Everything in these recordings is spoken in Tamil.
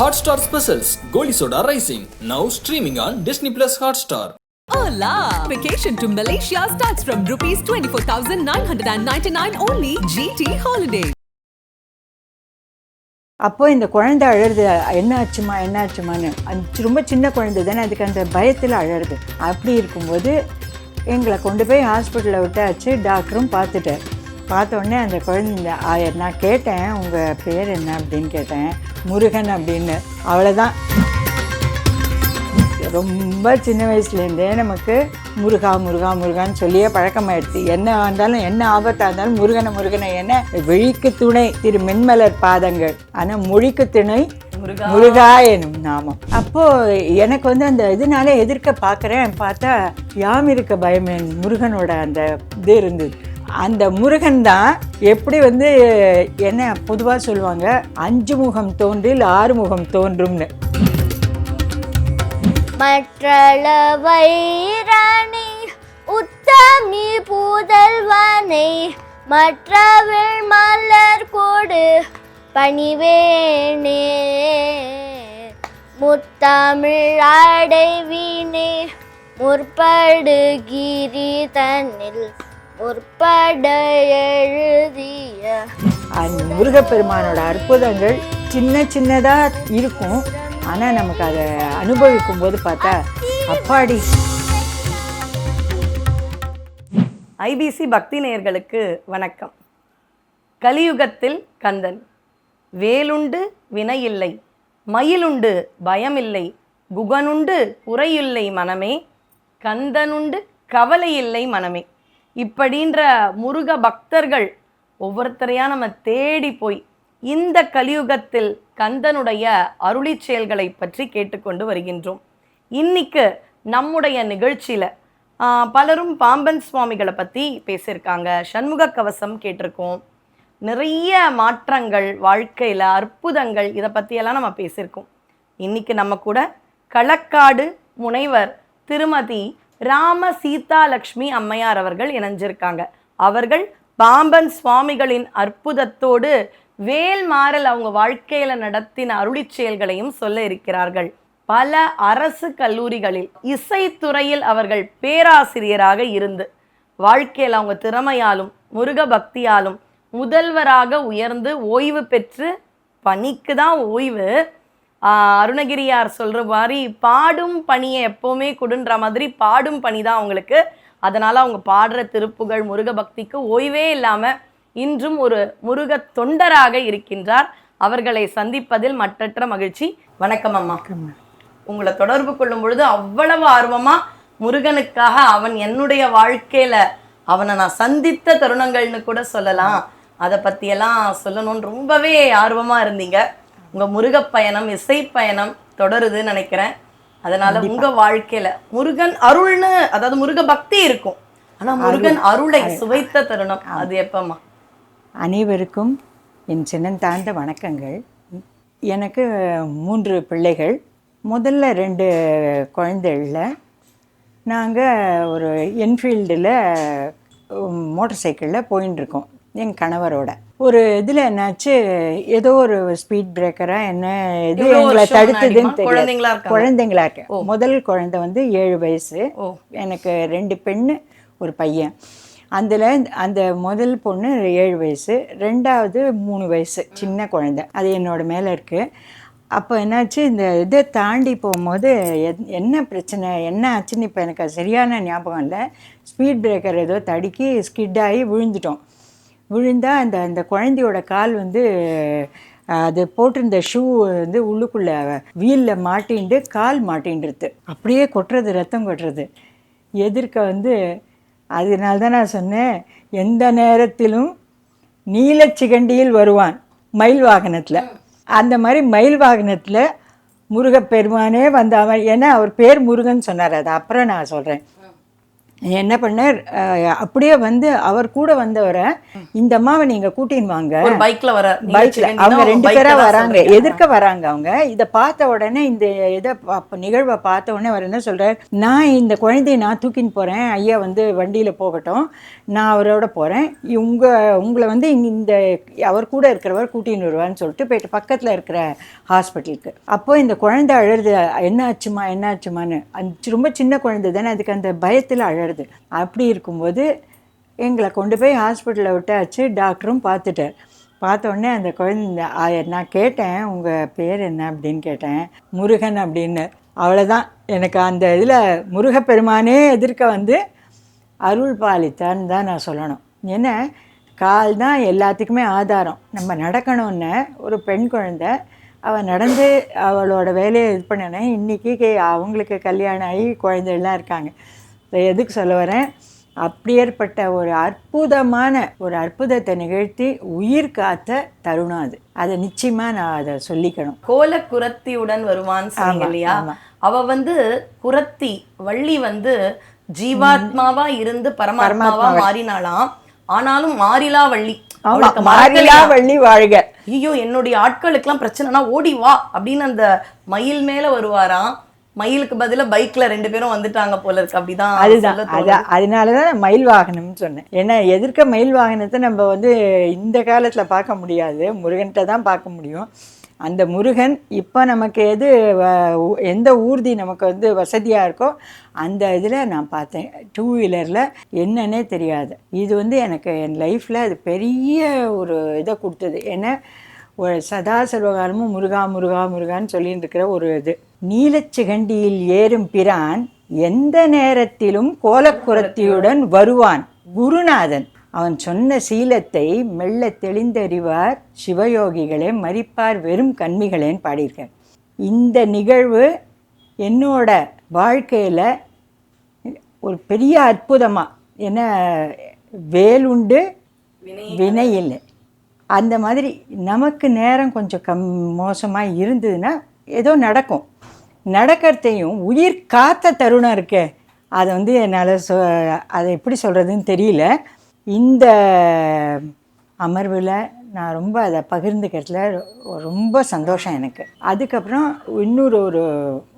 Hotstar Specials Goli Soda Rising now streaming on Disney Plus Hotstar. Hola! Vacation to Malaysia starts from rupees 24,999 only. GT Holiday. அப்போ இந்த குழந்தை அழறது என்ன ஆச்சுமா என்ன ஆச்சுமான்னு? அது ரொம்ப சின்ன குழந்தை தானே அதுக்கு அந்த பயத்தில் அழறது. அப்படி இருக்கும்போது எங்களை கொண்டு போய் ஹாஸ்பிட்டலில் விட்டாச்சு டாக்டரும் பார்த்துட்டார். பார்த்த உடனே அந்த குழந்தை நான் கேட்டேன் உங்கள் பேர் என்ன? அப்படின்னு கேட்டேன். முருகன் அப்படின்னு. அவ்வளோதான் ரொம்ப சின்ன வயசுலேருந்தே நமக்கு முருகா முருகா முருகான்னு சொல்லியே பழக்கமாயிடுச்சு. என்ன வந்தாலும் என்ன ஆபத்தாக இருந்தாலும் முருகனை முருகனை என்ன விழிக்கு துணை திரு மென்மலர் பாதங்கள். ஆனால் மொழிக்கு துணை முருகா. எனும் நாமம். அப்போ எனக்கு வந்து அந்த இதனால எதிர்க்க பார்க்குறேன். பார்த்தா யாம் இருக்க பயமேன் முருகனோட அந்த இது இருந்தது. அந்த முருகன் தான் எப்படி வந்து என்ன பொதுவாக சொல்லுவாங்க? அஞ்சு முகம் தோன்றில் ஆறு முகம் தோன்றும்னு. மற்றளவை ராணி உத்தமி புதல்வனை மற்றவள் மலர் கொடு பணிவேனே. முத்தமிழ் அடைவினே முற்படுகிரி தன்னில். எழுதிய. முருகப்பெருமானோட அற்புதங்கள் சின்ன சின்னதாக இருக்கும். ஆனால் நமக்கு அதை அனுபவிக்கும் போது பார்த்தா அப்பாடி. ஐபிசி பக்தி நேயர்களுக்கு வணக்கம். கலியுகத்தில் கந்தன். வேலுண்டு வினையில்லை மயிலுண்டு பயமில்லை குகனுண்டு குறையில்லை மனமே கந்தனுண்டு கவலையில்லை மனமே. இப்படின்ற முருக பக்தர்கள் ஒவ்வொருத்தரையா நம்ம தேடி போய் இந்த கலியுகத்தில் கந்தனுடைய அருளி செயல்களை பற்றி கேட்டுக்கொண்டு வருகின்றோம். இன்னைக்கு நம்முடைய நிகழ்ச்சியில் பலரும் பாம்பன் சுவாமிகளை பற்றி பேசியிருக்காங்க. சண்முக கவசம் கேட்டிருக்கோம். நிறைய மாற்றங்கள் வாழ்க்கையில் அற்புதங்கள் இதை பற்றியெல்லாம் நம்ம பேசியிருக்கோம். இன்னைக்கு நம்ம கூட களக்காடு முனைவர் திருமதி ராம சீதா லக்ஷ்மி அம்மையார் அவர்கள் இணைஞ்சிருக்காங்க. அவர்கள் பாம்பன் சுவாமிகளின் அற்புதத்தோடு வேல் மாறல் அவங்க வாழ்க்கையில நடத்தின அருளி செயல்களையும் சொல்ல இருக்கிறார்கள். பல அரசு கல்லூரிகளில் இசைத்துறையில் அவர்கள் பேராசிரியராக இருந்து வாழ்க்கையில் அவங்க திறமையாலும் முருக பக்தியாலும் முதல்வராக உயர்ந்து ஓய்வு பெற்று பணிக்கு தான் ஓய்வு அருணகிரியார் சொல்ற மாதிரி பாடும் பணியை எப்பவுமே கொடுன்ற மாதிரி பாடும் பணி தான் அவங்களுக்கு. அதனால அவங்க பாடுற திருப்புகழ் முருக பக்திக்கு ஓய்வே இல்லாம இன்றும் ஒரு முருக தொண்டராக இருக்கின்றார். அவர்களை சந்திப்பதில் மற்றற்ற மகிழ்ச்சி. வணக்கம் அம்மா. உங்களை தொடர்பு கொள்ளும் பொழுது அவ்வளவு ஆர்வமா முருகனுக்காக அவன் என்னுடைய வாழ்க்கையில அவனை நான் சந்தித்த தருணங்கள்னு கூட சொல்லலாம். அதை பத்தியெல்லாம் சொல்லணும்னு ரொம்பவே ஆர்வமா இருந்தீங்க. உங்க முருகப் பயணம் இசை பயணம் தொடருதுன்னு நினைக்கிறேன். அதனால உங்க வாழ்க்கையில முருகன் அருள்னு அதாவது முருக பக்தி இருக்கும். ஆனா முருகன் அருளை சுவைத்த தருணம் அது எப்பமா அனைவருக்கும் என் சின்னந்தாழ்ந்த வணக்கங்கள். எனக்கு மூன்று பிள்ளைகள். முதல்ல ரெண்டு குழந்தைகளில். நாங்கள் ஒரு என்ஃபீல்டில் மோட்டார் சைக்கிளில் போயின்னு இருக்கோம் என் கணவரோட. ஒரு இதில் என்னாச்சு? ஏதோ ஒரு ஸ்பீட் பிரேக்கராக என்ன இது எவ்வளவு எங்களை தடுத்ததுன்னு முன்னாடிம்மா? குழந்தைங்களா தெரியாது இருக்காங்க? குழந்தைங்களா இருக்கு. முதல் குழந்தை வந்து ஏழு வயசு. ஓ. எனக்கு ரெண்டு பெண்ணு ஒரு பையன். அதில் அந்த முதல் பொண்ணு ஏழு வயசு ரெண்டாவது மூணு வயசு சின்ன குழந்தை. அது என்னோட மேலே இருக்குது அப்போ என்னாச்சு? இந்த இதை தாண்டி போகும்போது எத்- என்ன பிரச்சனை என்ன ஆச்சுன்னு இப்போ எனக்கு சரியான ஞாபகம் இல்லை. ஸ்பீட் பிரேக்கர் ஏதோ தடுக்கி ஸ்கிட் ஆகி விழுந்துட்டோம். விழுந்தால் அந்த அந்த குழந்தையோட கால் வந்து அது போட்டிருந்த ஷூ வந்து உள்ளுக்குள்ளே வீலில் மாட்டின்ட்டு கால் மாட்டின்றது. அப்படியே கொட்டுறது ரத்தம் கொட்டுறது. எதிர்க்க வந்து அதனால தான் நான் சொன்னேன் எந்த நேரத்திலும் நீலச்சிகண்டியில் வருவான் மயில் வாகனத்தில். அந்த மாதிரி மயில் வாகனத்தில் முருகப்பெருமானே வந்த அவன். ஏன்னா அவர் பேர் முருகன் சொன்னார். அது அப்புறம் நான் சொல்கிறேன் என்ன பண்ணார்? அப்படியே வந்து அவர் கூட வந்தவரை இந்த அம்மாவை நீங்க கூட்டின்னு வாங்க. பைக்ல வர பைக்ல. அவங்க ரெண்டு பேரா வராங்க. எதிர்க்க வராங்க அவங்க. இதை பார்த்த உடனே இந்த இதை நிகழ்வை பார்த்த உடனே அவர் என்ன சொல்றாரு? நான் இந்த குழந்தைய நான் தூக்கின்னு போறேன். ஐயா வந்து வண்டியில போகட்டும். நான் அவரோட போறேன். உங்க உங்களை வந்து இந்த அவர் கூட இருக்கிறவர் கூட்டின்னு வருவான்னு சொல்லிட்டு போயிட்டு பக்கத்துல இருக்கிற ஹாஸ்பிட்டலுக்கு. அப்போ இந்த குழந்தை அழறது என்ன ஆச்சுமா என்ன ஆச்சுமான்னு ரொம்ப சின்ன குழந்தை தானே. அதுக்கு அந்த பயத்துல வருது. அப்படி இருக்கும்போது எங்களை கொண்டு போய் ஹாஸ்பிட்டலில் விட்டாச்சு. டாக்டரும் பார்த்துட்டார். பார்த்த உடனே அந்த குழந்தை நான் கேட்டேன் உங்கள் பேர் என்ன? அப்படின்னு கேட்டேன். முருகன் அப்படின்னு. அவ்வளோதான் எனக்கு அந்த இதில் முருகப்பெருமானே எதிர்க்க வந்து அருள் பாலித்தான்னு தான் நான் சொல்லணும். என்ன? கால் தான் எல்லாத்துக்குமே ஆதாரம். நம்ம நடக்கணும்னு ஒரு பெண் குழந்தை அவள் நடந்து அவளோட வேலையை இது பண்ணினேன். இன்றைக்கி அவங்களுக்கு கல்யாணம் ஆகி குழந்தைகள்லாம் இருக்காங்க. எதுக்கு சொல்ல வரேன்? அப்படியேற்பட்ட ஒரு அற்புதமான ஒரு அற்புதத்தை நிகழ்த்தி உயிர் காத்த தருணம் அது. அதை நிச்சயமாக நான் அதை சொல்லிக்கணும். கோல குரத்தியுடன் வருவான்னு சொன்னீங்க ஆமா, இல்லையா. அவ வந்து குரத்தி வள்ளி வந்து ஜீவாத்மாவா இருந்து பரமாத்மாவா மாறினாலாம் ஆனாலும் மாறிலா வள்ளி. மாறிலா? வள்ளி வாழ்க. ஐயோ என்னுடைய ஆட்களுக்கெல்லாம் பிரச்சனைனா ஓடி வா அப்படின்னு அந்த மயில் மேல வருவாராம். மயிலுக்கு பதிலா பைக்ல ரெண்டு பேரும் வந்துட்டாங்க போல இருக்கு. அப்படிதான் அதுதான் அது அதனால தான் நான் மயில் வாகனம்னு சொன்னேன். ஏன்னா எதிர்க்க மயில் வாகனத்தை நம்ம வந்து இந்த காலத்தில் பார்க்க முடியாது. முருகன்கிட்ட தான் பார்க்க முடியும். அந்த முருகன் இப்போ நமக்கு எது எந்த ஊர்தி நமக்கு வந்து வசதியாக இருக்கோ அந்த இதில் நான் பார்த்தேன். டூ வீலரில் என்னன்னே தெரியாது. இது வந்து எனக்கு என் லைஃப்பில் அது பெரிய ஒரு இதை கொடுத்தது. ஏன்னா ஒரு சதா சர்வகாலமும் முருகா முருகா முருகான்னு சொல்லிட்டு இருக்கிற ஒரு இது. நீலச்சிகண்டியில் ஏறும் பிரான் எந்த நேரத்திலும் கோலக்குரத்தியுடன் வருவான். குருநாதன் அவன் சொன்ன சீலத்தை மெல்ல தெளிந்தறிவார். சிவயோகிகளே மறிப்பார் வெறும் கண்மிகளேன்னு பாடியிருக்கார் இந்த நிகழ்வு என்னோட வாழ்க்கையில் ஒரு பெரிய அற்புதமாக என்ன வேலுண்டு வினை இல்லை. அந்த மாதிரி நமக்கு நேரம் கொஞ்சம் கம் மோசமாக இருந்ததுன்னா ஏதோ நடக்கும். நடக்கிறதையும் உயிர் காத்த தருணம் இருக்கே. அதை வந்து என்னால் சொ அதை எப்படி சொல்கிறதுன்னு தெரியல. இந்த அமர்வில் நான் ரொம்ப அதை பகிர்ந்துக்கிறதுல ரொம்ப சந்தோஷம் எனக்கு. அதுக்கப்புறம் இன்னொரு ஒரு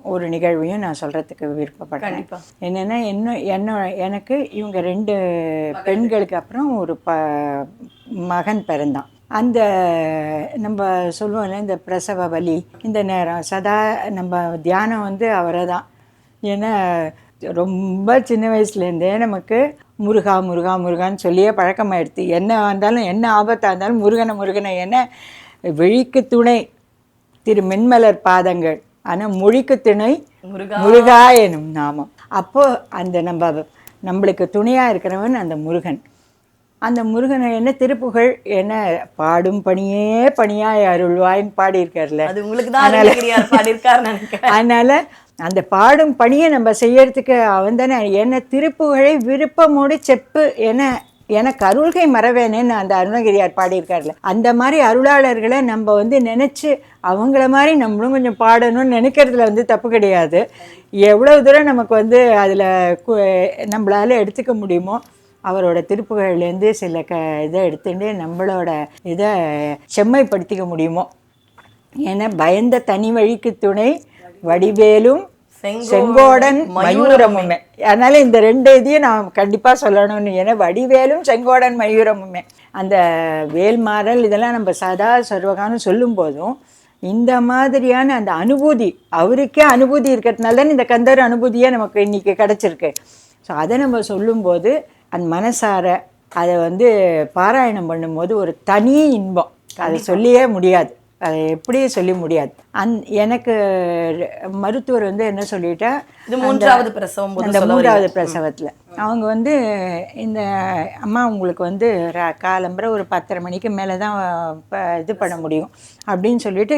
ஒரு நிகழ்வையும் நான் சொல்கிறதுக்கு விருப்பப்படுறேன். என்னென்னா என்ன என்ன எனக்கு இவங்க ரெண்டு பெண்களுக்கு அப்புறம் ஒரு ப மகன் பிறந்தான். அந்த நம்ம சொல்லுவோம்ல இந்த பிரசவ வலி இந்த நேரம் சதா நம்ம தியானம் வந்து அவரை தான் ஏன்னா ரொம்ப சின்ன வயசுலேருந்தே நமக்கு முருகா முருகா முருகான்னு சொல்லியே பழக்கமாயிடுது என்ன வந்தாலும் என்ன ஆபத்தாக இருந்தாலும் முருகனை முருகனை என்ன விழிக்கு துணை திரு மென்மலர் பாதங்கள். ஆனால் மொழிக்கு துணை முருகா. எனும் நாமம். அப்போ அந்த நம்ம நம்மளுக்கு துணையாக இருக்கிறவன் அந்த முருகன். அந்த முருகனை என்ன திருப்புகழ் என்ன பாடும் பணியே பணியாய் அருள்வாய்ன்னு பாடியிருக்கார்ல அது உங்களுக்கு தான் நினைக்கிறேன். அதனால அந்த பாடும் பணியை நம்ம செய்யறதுக்கு அவன் தானே என்ன திருப்புகழை விருப்பமோடு செப்பு என எனக்கு அருள்கை மறவேனேன்னு அந்த அருணகிரியார் பாடியிருக்காருல அந்த மாதிரி அருளாளர்களை நம்ம வந்து நினச்சி அவங்கள மாதிரி நம்மளும் கொஞ்சம் பாடணும்னு நினைக்கிறதுல வந்து தப்பு கிடையாது. எவ்வளோ தூரம் நமக்கு வந்து அதில் நம்மளால எடுத்துக்க முடியுமோ அவரோட திருப்புகழ்லேருந்து சில க இதை எடுத்துட்டு நம்மளோட இதை செம்மைப்படுத்திக்க முடியுமோ? ஏன்னா பயந்த தனி வழிக்கு துணை வடிவேலும் செங்கோடன் மயூரமுமே. அதனால இந்த ரெண்டு இதையும் நான் கண்டிப்பா சொல்லணும்னு. ஏன்னா வடிவேலும் செங்கோடன் மயூரமுமே. அந்த வேல்மாறல் இதெல்லாம் நம்ம சதா சர்வகாலம் சொல்லும் போதும் இந்த மாதிரியான அந்த அனுபூதி அவருக்கே அனுபூதி இருக்கிறதுனால தான் இந்த கந்தர் அனுபூதியே நமக்கு இன்னைக்கு கிடைச்சிருக்கு. ஸோ அதை நம்ம சொல்லும்போது அந்த மனசார அதை வந்து பாராயணம் பண்ணும்போது ஒரு தனி இன்பம். அதை சொல்லியே முடியாது. அதை எப்படி சொல்லி முடியாது. அந் எனக்கு மருத்துவர் வந்து என்ன சொல்லிட்டா மூன்றாவது பிரசவம் அந்த மூன்றாவது பிரசவத்தில். அவங்க வந்து இந்த அம்மா உங்களுக்கு வந்து காலம்பற ஒரு பத்தரை மணிக்கு மேலே தான் இது பண்ண முடியும் அப்படின்னு சொல்லிட்டு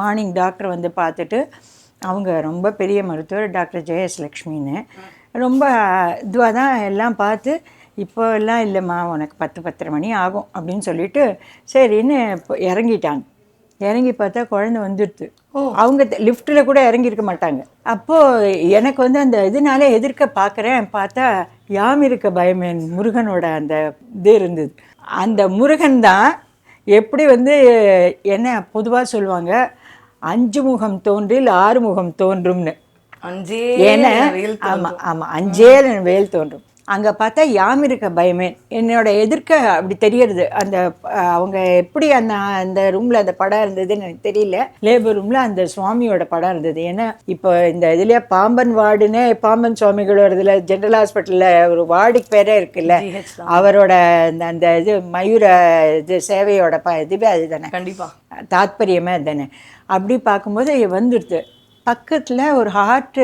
மார்னிங் டாக்டர் வந்து பார்த்துட்டு அவங்க ரொம்ப பெரிய மருத்துவர் டாக்டர் ஜெயஸ்லக்ஷ்மின்னு ரொம்ப இதுவாக தான் எல்லாம் பார்த்து இப்போ எல்லாம் இல்லைம்மா உனக்கு பத்து பத்தரை மணி ஆகும் அப்படின்னு சொல்லிட்டு சரின்னு இப்போ இறங்கிட்டாங்க. இறங்கி பார்த்தா குழந்தை வந்துடுது. அவங்க லிஃப்ட்டில் கூட இறங்கியிருக்க மாட்டாங்க. அப்போது எனக்கு வந்து அந்த இதனால எதிர்க்க பார்க்குறேன். பார்த்தா யாம் இருக்க பயமேன் முருகனோட அந்த இது இருந்தது. அந்த முருகன் தான் எப்படி வந்து என்ன பொதுவாக சொல்லுவாங்க அஞ்சு முகம் தோன்றில் ஆறு முகம் தோன்றும்னு. ஏன்னா வெயில் ஆமாம் ஆமாம் அஞ்சேல் வேல் தோன்றும். அங்கே பார்த்தா யாம் இருக்க பயமே. என்னோட எதிர்க்க அப்படி தெரியறது. அந்த அவங்க எப்படி அந்த அந்த ரூமில் அந்த படம் இருந்ததுன்னு எனக்கு தெரியல. லேபர் ரூமில் அந்த சுவாமியோட படம் இருந்தது. ஏன்னா இப்போ இந்த இதுலேயே பாம்பன் வார்டுன்னு பாம்பன் சுவாமிகளோட இதில் ஜென்ரல் ஹாஸ்பிட்டலில் ஒரு வார்டுக்கு பேரே இருக்குல்ல. அவரோட அந்த அந்த இது மயூர இது சேவையோட ப இதுவே அதுதானே. கண்டிப்பா. தாத்பரியமே தானே அப்படி பார்க்கும்போது வந்துடுது பக்கத்தில் ஒரு ஹார்ட்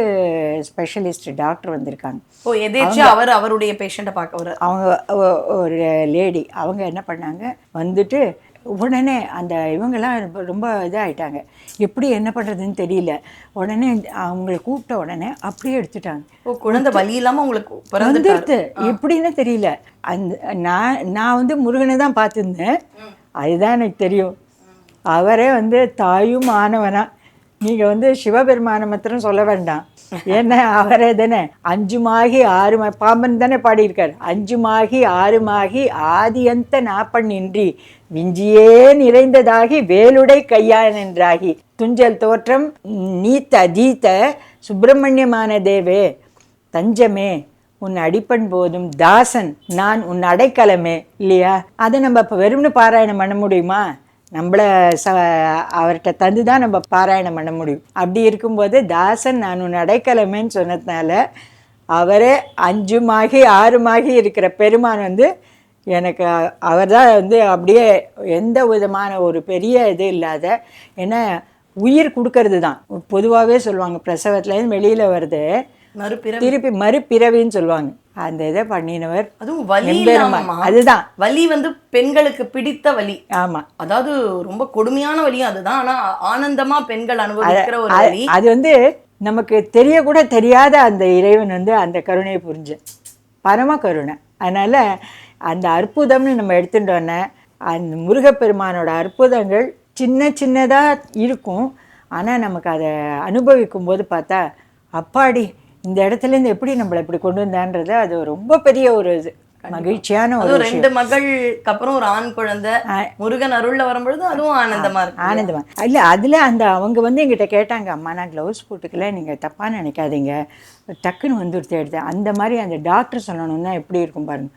ஸ்பெஷலிஸ்ட் டாக்டர் வந்திருக்காங்க. ஓ எதேச்சும் அவர் அவருடைய பேஷண்ட்டை பார்க்க வர அவங்க ஒரு லேடி அவங்க என்ன பண்ணாங்க? வந்துட்டு உடனே அந்த இவங்கெல்லாம் ரொம்ப- இதாகிட்டாங்க எப்படி என்ன பண்ணுறதுன்னு தெரியல. உடனே அவங்கள கூப்பிட்ட உடனே அப்படியே எடுத்துட்டாங்க. ஓ குழந்தை வலி இல்லாம உங்களுக்கு பிறந்துட்டாரு வந்துடுது எப்படின்னு தெரியல. அந்த நான் நான் வந்து முருகனை தான் பார்த்துருந்தேன். அதுதான் எனக்கு தெரியும். அவரே வந்து தாயும் ஆனவனா. நீங்கள் வந்து சிவபெருமான மாத்திரம் சொல்ல வேண்டாம். ஏன்னா அவரே தானே. அஞ்சுமாகி ஆறு மா- பாம்பன் தானே பாடியிருக்கார். அஞ்சுமாகி ஆறுமாகி ஆதியந்த நாப்பண்ணின்றி விஞ்சியே நிறைந்ததாகி வேலுடை கையான் என்றாகி துஞ்சல் தோற்றம் நீத்த அதீத்த சுப்பிரமணியமான தேவே தஞ்சமே உன் அடிப்பன் போதும் தாசன் நான் உன் அடைக்கலமே இல்லையா? அதை நம்ம இப்போ வெறும்னு பாராயணம் பண்ண முடியுமா? நம்மள ச அவர்கிட்ட தந்து தான் நம்ம பாராயணம் பண்ண முடியும். அப்படி இருக்கும்போது தாசன் நான் உன் அடைக்கலமேன்னு சொன்னதுனால அவரே அஞ்சுமாகி ஆறுமாகி இருக்கிற பெருமான் வந்து எனக்கு அவர் தான் வந்து அப்படியே எந்த விதமான ஒரு பெரிய இது இல்லாத ஏன்னா உயிர் கொடுக்கறது தான் பொதுவாகவே சொல்லுவாங்க பிரசவத்துலேருந்து வெளியில் வருது மறுபிறவி. திருப்பி மறுபிறவின்னு சொல்லுவாங்க. அந்த இதை பண்ணினவர் அதுவும் வலி அதுதான். வலி வந்து பெண்களுக்கு பிடித்த வலி. ஆமாம் அதாவது ரொம்ப கொடுமையான வலியும் அதுதான். ஆனா ஆனந்தமா பெண்கள் அனுபவிக்கிற ஒரு வலி. அது வந்து நமக்கு தெரியக்கூட தெரியாத அந்த இறைவன் வந்து அந்த கருணையை புரிஞ்சு. பரம கருணை. அதனால அந்த அற்புதம்னு நம்ம எடுத்துட்டோன்னே அந்த முருகப்பெருமானோட அற்புதங்கள் சின்ன சின்னதாக இருக்கும். ஆனால் நமக்கு அதை அனுபவிக்கும் போது பார்த்தா அப்பாடி இந்த இடத்துலேருந்து எப்படி நம்மளை இப்படி கொண்டு வந்தான்றது அது ரொம்ப பெரிய ஒரு இது மகிழ்ச்சியான ஒரு ரெண்டு மகளுக்கு அப்புறம் ஒரு ஆண் குழந்தை. முருகன் அருள்ல வரும்பொழுது அதுவும் ஆனந்தமா இருக்கு. ஆனந்தமா. இல்லை அதில் அந்த அவங்க வந்து எங்கிட்ட கேட்டாங்க அம்மா நான் க்ளவுஸ் போட்டுக்கல நீங்கள் தப்பாக நினைக்காதீங்க. டக்குன்னு வந்துடுத்து எடுத்தேன் அந்த மாதிரி அந்த டாக்டர் சொல்லணும்னா எப்படி இருக்கும் பாருங்க.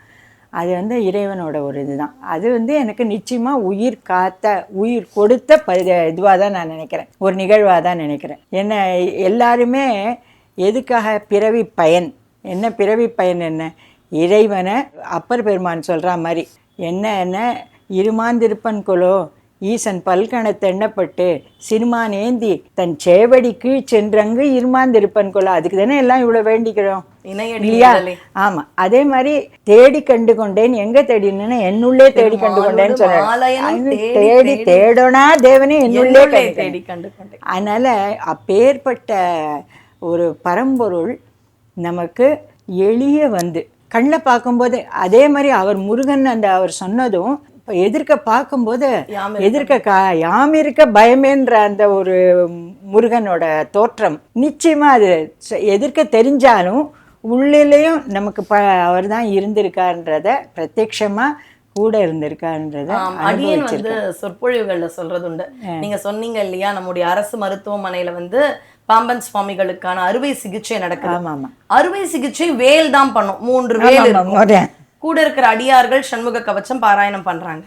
அது வந்து இறைவனோட ஒரு இதுதான். அது வந்து எனக்கு நிச்சயமாக உயிர் காத்த உயிர் கொடுத்த ப இதுவாக தான் நான் நினைக்கிறேன். ஒரு நிகழ்வாக தான் நினைக்கிறேன். என்ன எல்லாருமே எதுக்காக பிறவி பயன்? என்ன பிறவி பயன் என்ன? இறைவனை அப்பர் பெருமான் சொல்கிற மாதிரி என்ன என்ன? இருமாந்திருப்பன் கொலோ ஈசன் பல்கணத்து எண்ணப்பட்டு சிறுமான் ஏந்தி தன் சேவடி கீழ் சென்றங்கு இருமாந்திருப்பன் கொலோ. அதுக்கு தானே எல்லாம் இவ்வளோ வேண்டிக்கிறோம்? இல்லையா? நிழலே. ஆமா. அதே மாதிரி தேடி கண்டு கொண்டேன். எங்க தேடினேன்னு என்னுள்ளே தேடி கண்டு கொண்டேன்னு சொன்னேன் தேடி தேடி தேடி. தேடோனா தேவனே என்னுள்ளே தேடி கண்டு கொண்டேன். அதனால அப்பேற்பட்ட ஒரு பரம்பொருள் நமக்கு எளிய வந்து. கண்ணில் பார்க்கும்போது அதே மாதிரி அவர் முருகன் அந்த அவர் சொன்னதும் இப்போ எதிர்க்க பார்க்கும்போது எதிர்க்க கா யாம் இருக்க பயமேன்ற அந்த ஒரு முருகனோட தோற்றம். நிச்சயமா அது எதிர்க்க தெரிஞ்சாலும் உள்ளிலையும் நமக்கு ப அவர் தான் இருந்திருக்கான்றத பிரத்யக்ஷமா கூட இருந்திருக்கான்றத அடியேன் வந்து சொற்பொழிவுகள்ல சொல்றது உண்டு நீங்க சொன்னீங்க இல்லையா நம்முடைய அரசு மருத்துவமனையில வந்து பாம்பன் சுவாமிகளுக்கான அறுவை சிகிச்சை நடக்குது. அறுவை சிகிச்சை வேல் தான் பண்ணும். மூன்று வேல். கூட இருக்கிற அடியார்கள் சண்முக கவச்சம் பாராயணம் பண்றாங்க.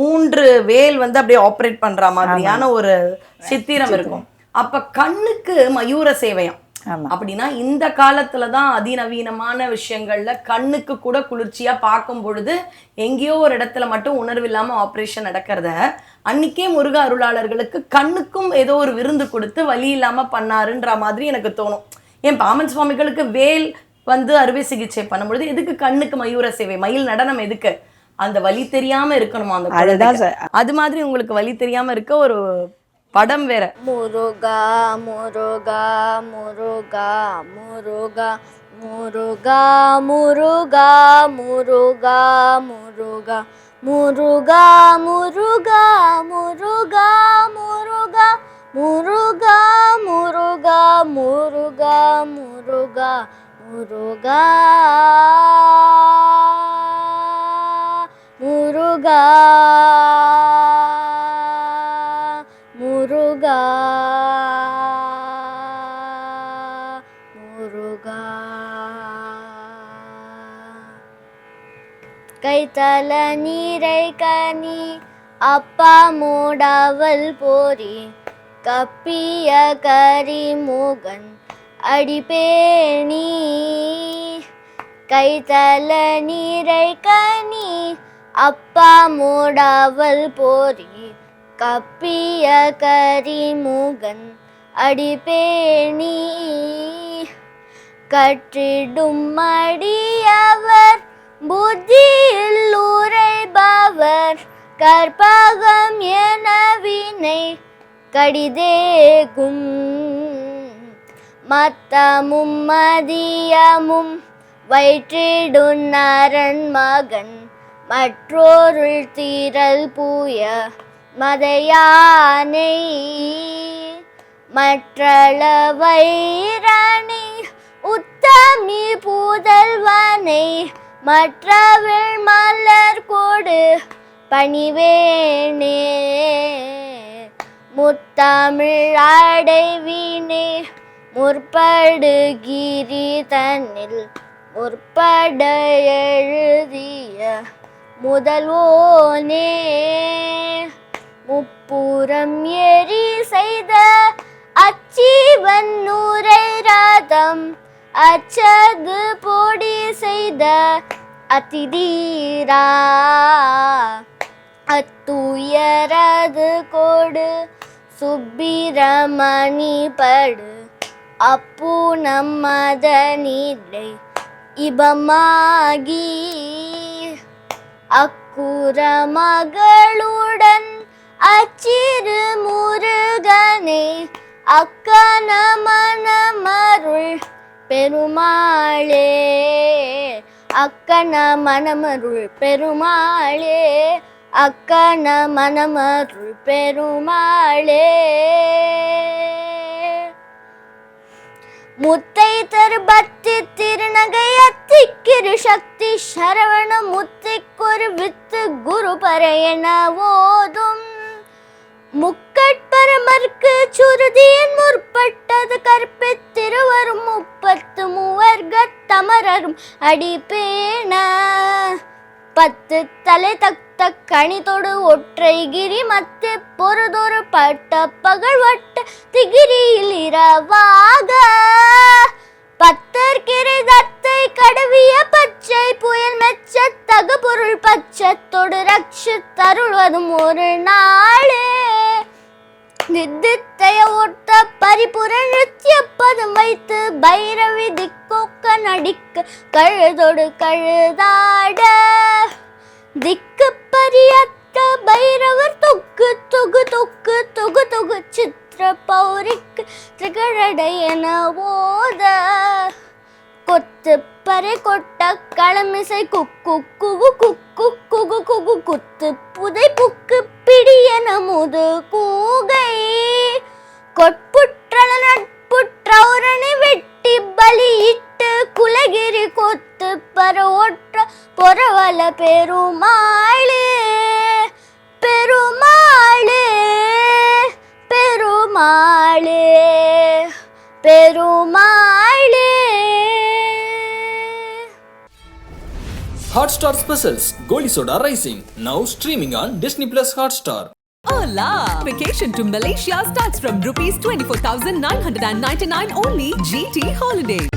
மூன்று வேல் வந்து அப்படியே ஆப்ரேட் பண்ற மாதிரியான ஒரு சித்திரம் இருக்கும். அப்ப கண்ணுக்கு மயூர சேவையம். அப்படின்னா இந்த காலத்துல தான் அதிநவீனமான விஷயங்கள்ல கண்ணுக்கு கூட குளிர்ச்சியா பார்க்கும் பொழுது எங்கேயோ ஒரு இடத்துல மட்டும் உணர்வு இல்லாம ஆபரேஷன் நடக்கிறத அன்னைக்கே முருக அருளாளர்களுக்கு கண்ணுக்கும் ஏதோ ஒரு விருந்து கொடுத்து வலி இல்லாம பண்ணாருன்ற மாதிரி எனக்கு தோணும். ஏன் பாமன் சுவாமிகளுக்கு வேல் வந்து அறுவை சிகிச்சை பண்ணும்பொழுது எதுக்கு கண்ணுக்கு மயூர சேவை? மயில் நடனம் எதுக்கு? அந்த வலி தெரியாம இருக்கணுமா அந்த. அது மாதிரி உங்களுக்கு வலி தெரியாம இருக்க ஒரு படம் வேற முருகா முருகா முருகா முருகா முருகா முருகா முருகா முருகா முருகா முருகா முருகா முருகா முருகா முருகா முருகா முருகா முருகா முருகா முருகா முருகா. கைத்தல நீரை கனி அப்பா மூடாவல் போரி. கப்பிய கரிமுகன் அடிபேணி கைத்தல நீரை கனி அப்பா மூடாவல் போரி. கப்பிய கரிமுகன் அடிபேணி. கற்றிடும் மடியவர் புத்தியில் உரைபவர் கற்பகம் என வினை கடிதேகும். மத்தமும் மதியமும் வயிற்றிடும் நரன் மகன் மற்றொருள் தீரல் பூய மதையானை மற்றளவைரணி உத்தமி பூதல்வனை மற்றவள் மலர் கொடு பணிவேனே. முத்தமிழ் அடைவினே முற்படுகிரி தன்னில் முற்பட எழுதிய முதல்வோனே. முப்புறம் எரி செய்த அச்சீவன் நூரை ராதம். அச்சது பொடி செய்த அதிதீரா அத்துயரது கொடு சுப்பிரமணி படு. அப்பு நம்மத நிலை இபமாகி. அக்குற மகளுடன் அச்சிறு முருகனே அக்கன மனமருள் பெருமாளே. அக்கன மனமருள் பெருமாளே அக்கன மனமருள் பெருமாளே. முத்தை தரு தருபத்தி திருநகை அத்திக்கிரு சக்தி சரவண முத்திக்கொரு வித்து குரு பரையன ஓதும். முக்கட்பரமர்க்கு சுருதியின் முற்பட்டது கற்பித்திருவரும் முப்பத்து மூவர்க தமரரும் அடிப்பேன. பத்து தலை தக்த கணிதொடு ஒற்றை கிரி மத்து பொறுதொரு பட்ட பகல் வட்ட திகிரியில் இரவாக. பத்தர் கிரை தத்தை கடவிய பச்சை புயல் மெச்ச தகு பொருள் பச்சத்தொடு ரக்ஷு தருள்வதும் ஒரு நாளே. நித்தித்தைய ஒட்ட பரிபுர நித்திய பதம் வைத்து பைரவி திக்கோக்க நடிக்க கழுதொடு கழுதாட. திக்கு பரியத்த பைரவர் தொக்கு தொகு தொக்கு தொகு தொகு சித்திர பௌரிக்கு திகழடையன ஓத. கொத்து பறை கொட்ட களமிசை குக்கு குகு குக்கு குகு குகு குத்து புதை புக்கு பிடியன முது கூகை கொட்புற்றல நட்புற்றௌரணி வெட்டி பலியிட்டு குலகிரி கொத்து பர ஒற்ற பொறவல பெருமாளே பெருமாளே பெருமாளே பெருமாளே Hotstar Specials Goli Soda Rising now streaming on Disney Plus Hotstar. Hola! Vacation to Malaysia starts from rupees 24,999 only GT Holiday.